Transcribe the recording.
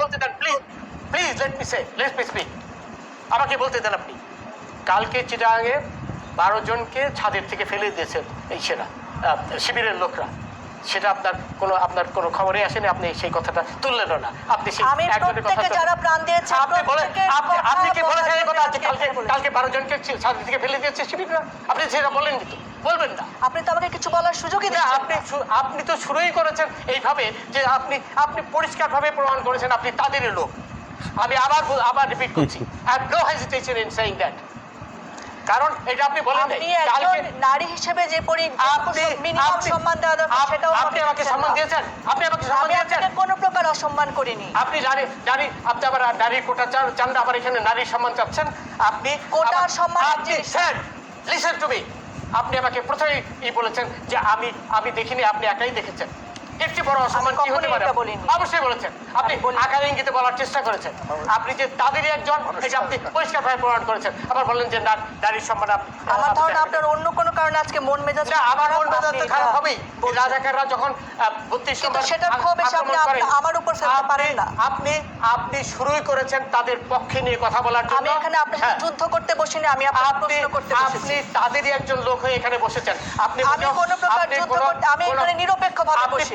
বলতে দেন please please let me say let me speak আমাকে বলতে দেন আপনি। কালকে চিটাঙে বারো জনকে ছাদের থেকে ফেলে দিয়েছেন এই সেরা শিবিরের লোকরা। সেটা আপনার কোনো আপনার কোনো খবরে আসেনি? আপনি সেই কথাটা তুললেন না। আপনি সেই একজনের কথা আপনি আপনি কি কালকে। কালকে বারো জনকে থেকে ফেলে দিয়েছে শিবিররা। আপনি সেটা বলেন কিন্তু বলবেন না। আপনি তো আমাকে কিছু বলার সুযোগই না, আপনি আপনি তো শুরুই করেছেন এইভাবে যে আপনি আপনি পরিষ্কারভাবে প্রমাণ করেছেন আপনি তাদেরই লোক। আমি আবার আবার রিপিট করছি। I have no hesitation in saying that কারণ এটা আপনি বলেন নাই। আপনি একজন নারী হিসেবে যে পরি মিনিমাম সম্মান দেওয়া দরকার সেটাও আপনি আমাকে সম্মান দিয়েছেন। আপনি আমাকে সম্মান দিয়েছেন। কোনো প্রকার অসম্মান করিনি। আপনি জানি জানি আপনি আবার নারী কোটা চান চান আবার এখানে নারী সম্মান চাচ্ছেন। আপনি কোটা সম্মান আপনি স্যার লিসেন টু মি আপনি আমাকে প্রথমেই ই বলেছেন যে আমি আমি দেখিনি আপনি একাই দেখেছেন। এর চেয়ে বড় অসম্মান কি হতে পারে? অবশ্যই বলেছেন। আপনি আকার ইঙ্গিতে বলার চেষ্টা করেছেন। আপনি যে তাদেরই একজন এটা আপনি পরিষ্কারভাবে প্রমাণ করেছেন। আবার বললেন যে না নারীর সম্মান আমার ধারণা আপনার অন্য কোনো কারণে আজকে মন মেজাজ আমার মন মেজাজ তো খারাপ হবেই। রাজাকাররা যখন বত্রিশ সেটার ক্ষোভ এসে আপনি আমার উপর ফেলতে পারেন না। আপনি আপনি শুরুই করেছেন তাদের পক্ষে নিয়ে কথা বলার জন্য। আমি এখানে আপনার সাথে হ্যাঁ। যুদ্ধ করতে বসিনি আমি আপনার আপনি প্রশ্ন করতে আপনি তাদেরই একজন লোক হয়ে এখানে বসেছেন। আপনি আমি কোনো- প্রকার যুদ্ধ করতে- আমি এখানে নিরপেক্ষভাবে বসি।